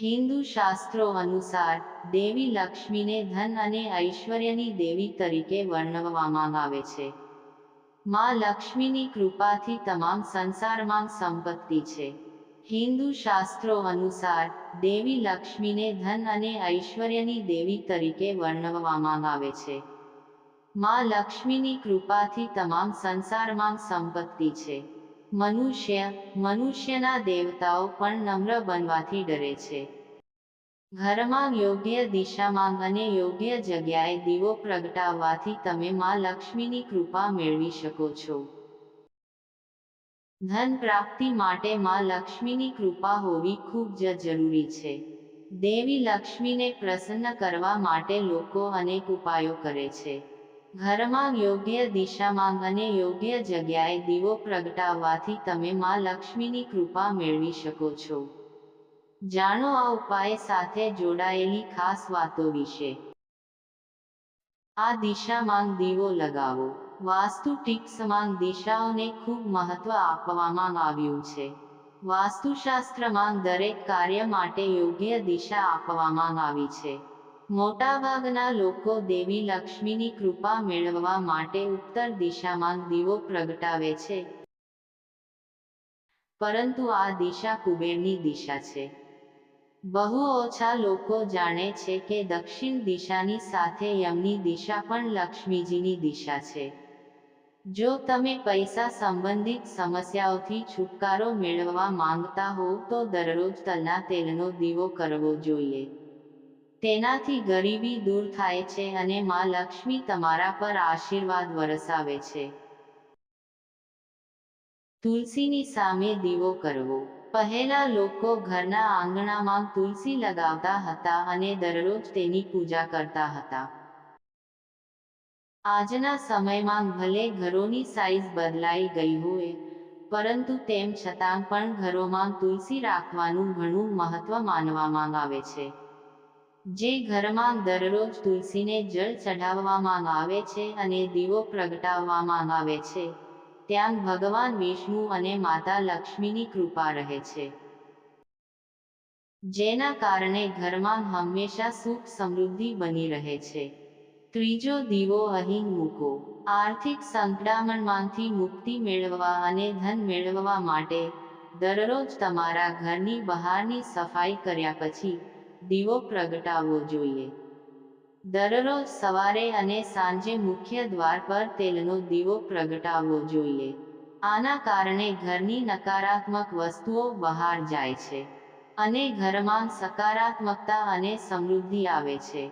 હિન્દુ શાસ્ત્રો અનુસાર, દેવી લક્ષ્મીને ધન અને ઐશ્વર્યની દેવી તરીકે વર્ણવવામાં આવે છે. માં લક્ષ્મીની કૃપાથી તમામ સંસારમાં સંપત્તિ છે. હિન્દુ શાસ્ત્રો અનુસાર, દેવી લક્ષ્મીને ધન અને ઐશ્વર્યની દેવી તરીકે વર્ણવવામાં આવે છે. માં લક્ષ્મીની કૃપાથી તમામ સંસારમાં સંપત્તિ છે. મનુષ્ય, મનુષ્યના દેવતાઓ પણ નમ્ર બનવાથી ડરે છે. ઘરમાં યોગ્ય દિશામાં અને યોગ્ય જગ્યાએ દીવો પ્રગટાવવાથી તમે માં લક્ષ્મીની કૃપા મેળવી શકો છો. ધન પ્રાપ્તિ માટે માં લક્ષ્મીની કૃપા હોવી ખૂબ જ જરૂરી છે. દેવી લક્ષ્મીને પ્રસન્ન કરવા માટે લોકો અનેક ઉપાયો કરે છે. ઘરમાં યોગ્ય દિશામાં અને યોગ્ય જગ્યાએ દીવો પ્રગટાવવાથી તમે માં લક્ષ્મીની કૃપા મેળવી શકો છો. જાણો આ ઉપાય સાથે જોડાયેલી ખાસ વાતો વિશે. આ દિશામાં દીવો લગાવો. વાસ્તુ ટિપ્સમાં દિશાઓને ખૂબ મહત્વ આપવામાં આવ્યું છે. વાસ્તુશાસ્ત્રમાં દરેક કાર્ય માટે યોગ્ય દિશા આપવામાં આવી છે. મોટાભાગના લોકો દેવી લક્ષ્મીની કૃપા મેળવવા માટે ઉત્તર દિશામાં દીવો પ્રગટાવે છે. પરંતુ આ દિશા કુબેરની દિશા છે. બહુ ઓછા લોકો જાણે છે કે દક્ષિણ દિશાની સાથે યમની દિશા પણ લક્ષ્મીજીની દિશા છે. જો તમે પૈસા સંબંધિત સમસ્યાઓથી છુટકારો મેળવવા માંગતા હો તો દરરોજ તલના તેલનો દીવો કરવો જોઈએ. તેનાથી ગરીબી દૂર થાય છે અને માં લક્ષ્મી તમારા પર આશીર્વાદ વરસાવે છે. તુલસીની સામે દીવો કરવો. પહેલા લોકો ઘરના આંગણામાં તુલસી લગાવતા હતા અને દરરોજ તેની પૂજા કરતા હતા. આજના સમયમાં ભલે ઘરોની સાઈઝ બદલાઈ ગઈ હોય, પરંતુ તેમ છતાં પણ ઘરોમાં તુલસી રાખવાનું ઘણું મહત્વ માનવામાં આવે છે. જે ઘરમાં દરરોજ તુલસીને જળ ચઢાવવામાં આવે છે અને દીવો પ્રગટાવવામાં આવે છે, ત્યાં ભગવાન વિષ્ણુ અને માતા લક્ષ્મીની કૃપા રહે છે. જેના કારણે ઘરમાં હંમેશા સુખ સમૃદ્ધિ બની રહે છે. ત્રીજો દીવો અહીં મૂકો. આર્થિક સંકડામણમાંથી મુક્તિ મેળવવા અને ધન મેળવવા માટે દરરોજ તમારા ઘરની બહારની સફાઈ કર્યા પછી દીવો પ્રગટાવવો જોઈએ. દરરોજ સવારે અને સાંજે મુખ્ય દ્વાર પર તેલનો દીવો પ્રગટાવવો જોઈએ. આના કારણે ઘરની નકારાત્મક વસ્તુઓ બહાર જાય છે અને ઘરમાં સકારાત્મકતા અને સમૃદ્ધિ આવે છે.